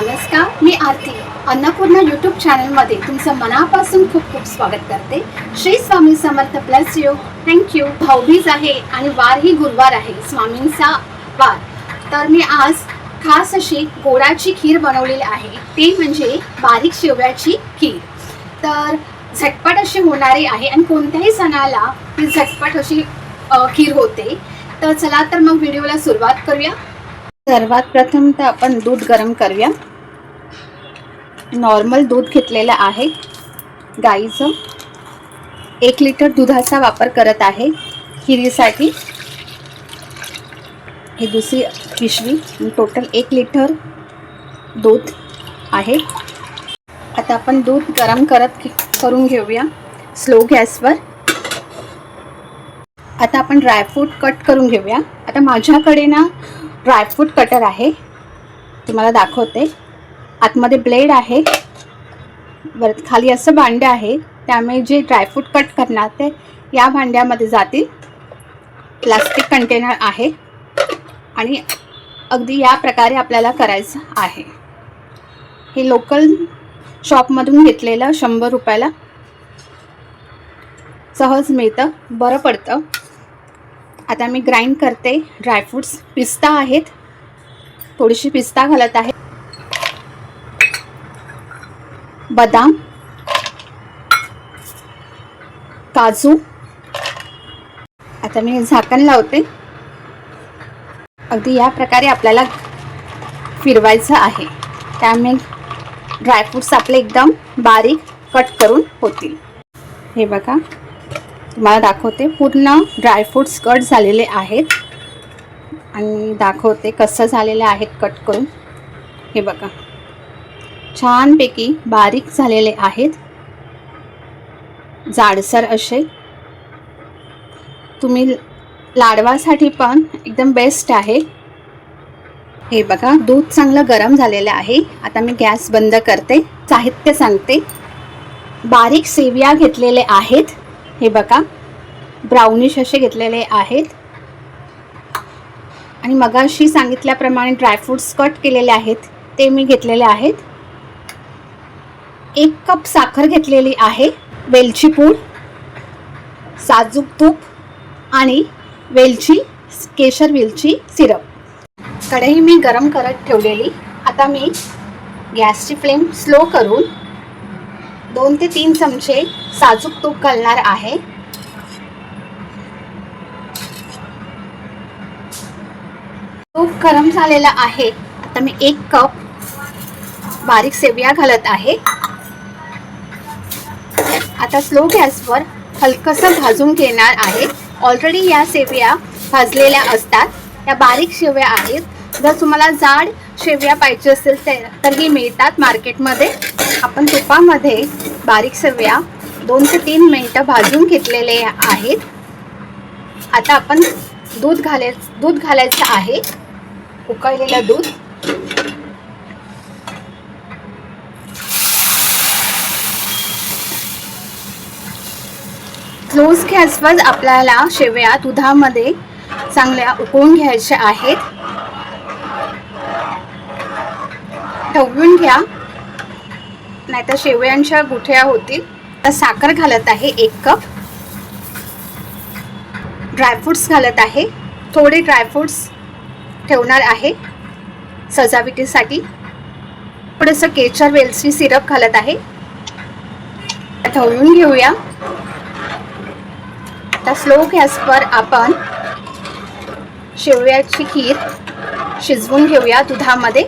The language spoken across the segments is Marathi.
नमस्कार मी आरती. अन्नपूर्णा यूट्यूब चॅनलमध्ये तुमचं मनापासून खूप खूप स्वागत करते. Shri Swami Samarth plus you thank you Bhaubeej आहे आणि वार ही गुरुवार आहे. स्वामींचा वार. तर मी आज खास अशी गोडाची खीर बनवलेली आहे. ती म्हणजे बारीक शेवयाची खीर. तर झटपट अशी होणारी आहे आणि कोणत्याही सणाला ती झटपट अशी खीर होते. तर चला तर मग व्हिडिओला सुरुवात करूया. सर्वात प्रथम तर आपण दूध गरम करूया. नॉर्मल दूध घेतलेलं आहे. गाईचं एक लिटर दुधाचा वापर करत आहे. खिरीसाठी हे दुसरी पिशवी टोटल एक लिटर दूध आहे. आता आपण दूध गरम करत करून घेऊया. स्लो गॅसवर आता आपण ड्रायफ्रूट कट करून घेऊया. आता माझ्याकडे ना ड्रायफ्रूट कटर आहे. तुम्हाला दाखवते. आतमध्ये ब्लेड आहे. वर खाली असं भांडं आहे. त्यामुळे जे ड्रायफ्रूट कट करणार ते या भांड्यामध्ये जातील. प्लास्टिक कंटेनर आहे. आणि अगदी या प्रकारे आपल्याला करायचं आहे. हे लोकल शॉपमधून घेतलेलं शंभर रुपयाला सहज मिळतं. बरं पडतं. आता मी ग्राइंड करते. ड्रायफ्रूट्स पिस्ता आहेत. थोडीशी पिस्ता घालत आहे. बदाम काजू. आता मी झाकण लावते. अगदी या प्रकारे आपल्याला फिरवायचं आहे. त्यामुळे ड्रायफ्रूट्स आपले एकदम बारीक कट करून होतील. हे बघा तुम्हाला दाखवते पूर्ण ड्रायफ्रूट्स कट झालेले आहेत. आणि दाखवते कसं झालेले आहेत कट करून. हे बघा. छानपैकी बारीक झालेले आहेत. जाडसर असे. तुम्ही लाडवासाठी पण एकदम बेस्ट आहे. हे बघा दूध चांगलं गरम झालेलं आहे. आता मी गॅस बंद करते. साहित्य सांगते. बारीक सेविया घेतलेले आहेत. हे बघा ब्राउनिश असे घेतलेले आहेत. आणि मगाशी सांगितल्याप्रमाणे ड्रायफ्रूट्स कट केलेले आहेत. ते मी घेतलेले आहेत. एक कप साखर घेतलेली आहे वेलची पूड साजूक तूप आणि वेलची केशर वेलची सिरप. कढई मी गरम करत ठेवलेली. आता मी गॅसची फ्लेम स्लो करून दोन ते तीन चमचे साजूक तूप घालणार आहे. तूप गरम झालेला आहे. आता मी एक कप बारीक सेविया घालत आहे. आता स्लो गॅसवर हलकंसं भाजून घेणार आहे. ऑलरेडी या शेवया भाजलेल्या असतात. या बारीक शेवया आहेत. जर तुम्हाला जाड शेवया पाहिजे असेल तर ही मिळतात मार्केटमध्ये. आपण तुपामध्ये बारीक शेवया दोन ते तीन मिनटं भाजून घेतलेले आहेत. आता आपण दूध घालाय दूध घालायचं आहे. उकळलेलं दूध. क्लोज गॅसवर आपल्याला शेवया दुधामध्ये चांगल्या उकळून घ्यायच्या आहेत. ठवून घ्या. नाहीतर शेवयांच्या गुठ्या होतील. तर साखर घालत आहे एक कप. ड्रायफ्रूट्स घालत आहे. थोडे ड्रायफ्रूट्स ठेवणार आहे. सजावटीसाठी. थोडंसं केचर वेलची सिरप घालत आहे. ठवून घेऊया. आता स्लो गॅसवर आपण शेवयाची खीर शिजवून घेऊया दुधामध्ये.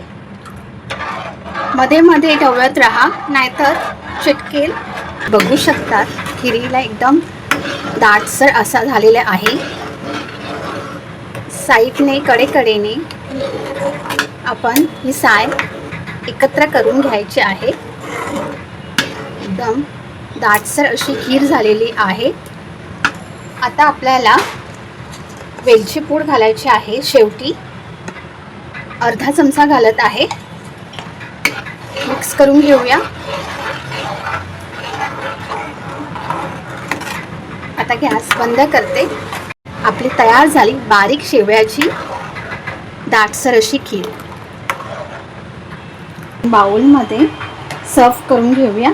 मध्ये मध्ये ढवळत राहा नाहीतर चिटकेल. बघू शकतात खिरीला एकदम दाटसर असा झालेला आहे. साईडने कडेकडेने आपण ही साय एकत्र करून घ्यायची आहे. एकदम दाटसर अशी खीर झालेली आहे. आता आपल्याला वेलची पूड घालायची आहे. शेवटी अर्धा चमचा घालत आहे. मिक्स करून घेऊया. आता गॅस बंद करते. आपली तयार झाली बारीक शेवयाची दाटसर अशी खीर. बाउलमध्ये सर्व करून घेऊया.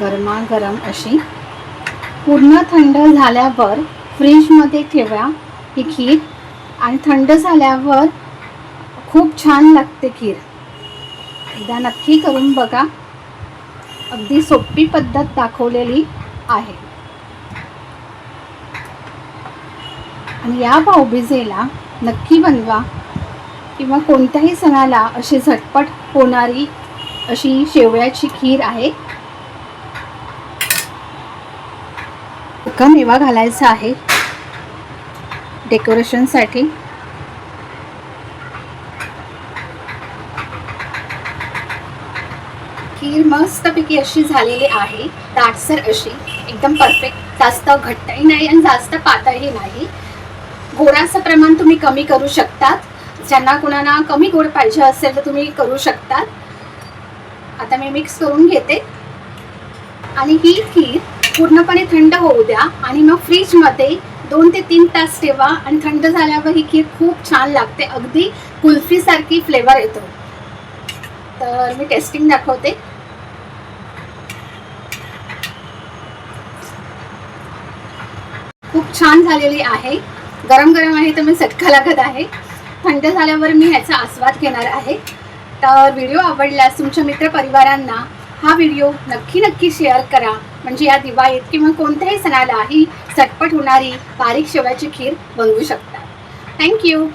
गरमागरम अशी पूर्ण थंड झाल्यावर फ्रीजमध्ये ठेवा ही खीर आणि थंड झाल्यावर खूप छान लागते खीर. एकदा नक्की करून बघा. अगदी सोपी पद्धत दाखवलेली आहे. आणि या पावभिजेला नक्की बनवा किंवा कोणत्याही सणाला अशी झटपट होणारी अशी शेवयाची खीर आहे. सुका मेवा घालायचा आहे. डेकोरेशनसाठी खीर मस्तपैकी अशी झालेली आहे. दाटसर अशी. एकदम परफेक्ट जास्त घट्टही नाही आणि जास्त पातळही नाही. गोडाचं प्रमाण तुम्ही कमी करू शकतात. ज्यांना कुणाला कमी गोड पाहिजे असेल तर तुम्ही करू शकतात. आता मी मिक्स करून घेते. आणि ही खीर पूर्णपणे थंड होऊ द्या आणि मग फ्रीजमध्ये दोन ते तीन तास ठेवा आणि थंड झाल्यावर ही खीर खूप छान लागते. अगदी कुल्फीसारखी फ्लेवर येतो. तर मी टेस्टिंग दाखवते. खूप छान झालेली आहे. गरम गरम आहे तर मी सटका लागत आहे. थंड झाल्यावर मी ह्याचा आस्वाद घेणार आहे. तर व्हिडिओ आवडल्यास तुमच्या मित्रपरिवारांना हा व्हिडिओ नक्की नक्की शेअर करा. म्हणजे या दिवाळीत किंवा कोणत्याही सणाला ही चटपट होणारी बारीक शेवयाची खीर बनवू शकता. थँक्यू